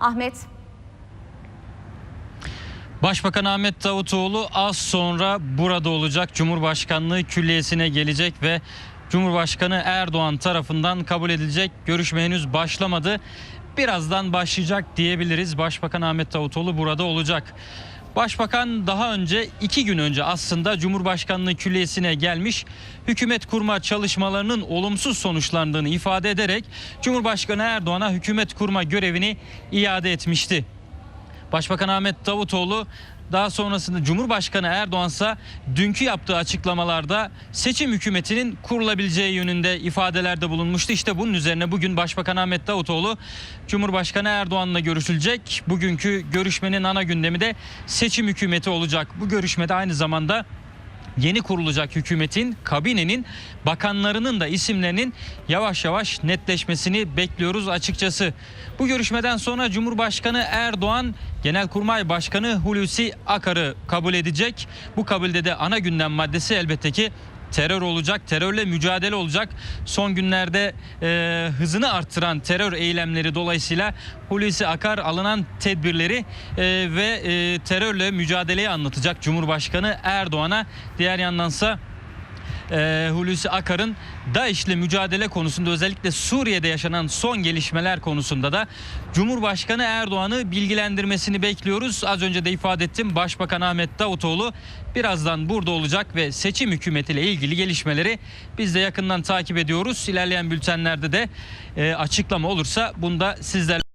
Ahmet. Başbakan Ahmet Davutoğlu az sonra burada olacak. Cumhurbaşkanlığı Külliyesi'ne gelecek ve Cumhurbaşkanı Erdoğan tarafından kabul edilecek. Görüşme henüz başlamadı. Birazdan başlayacak diyebiliriz. Başbakan Ahmet Davutoğlu burada olacak. Başbakan daha önce iki gün önce aslında Cumhurbaşkanlığı Külliyesi'ne gelmiş hükümet kurma çalışmalarının olumsuz sonuçlandığını ifade ederek Cumhurbaşkanı Erdoğan'a hükümet kurma görevini iade etmişti. Başbakan Ahmet Davutoğlu daha sonrasında Cumhurbaşkanı Erdoğan ise dünkü yaptığı açıklamalarda seçim hükümetinin kurulabileceği yönünde ifadelerde bulunmuştu. İşte bunun üzerine bugün Başbakan Ahmet Davutoğlu Cumhurbaşkanı Erdoğan'la görüşülecek. Bugünkü görüşmenin ana gündemi de seçim hükümeti olacak. Bu görüşmede aynı zamanda yeni kurulacak hükümetin, kabinenin, bakanlarının da isimlerinin yavaş yavaş netleşmesini bekliyoruz açıkçası. Bu görüşmeden sonra Cumhurbaşkanı Erdoğan Genelkurmay Başkanı Hulusi Akar'ı kabul edecek. Bu kabulde de ana gündem maddesi elbette ki terör olacak, terörle mücadele olacak. Son günlerde e, hızını arttıran terör eylemleri dolayısıyla Hulusi Akar alınan tedbirleri e, ve e, terörle mücadeleyi anlatacak Cumhurbaşkanı Erdoğan'a. Diğer yandansa e, Hulusi Akar'ın DAEŞ'le mücadele konusunda özellikle Suriye'de yaşanan son gelişmeler konusunda da Cumhurbaşkanı Erdoğan'ı bilgilendirmesini bekliyoruz. Az önce de ifade ettim Başbakan Ahmet Davutoğlu birazdan burada olacak ve seçim hükümetiyle ilgili gelişmeleri biz de yakından takip ediyoruz. İlerleyen bültenlerde de e, açıklama olursa bunu da sizlerle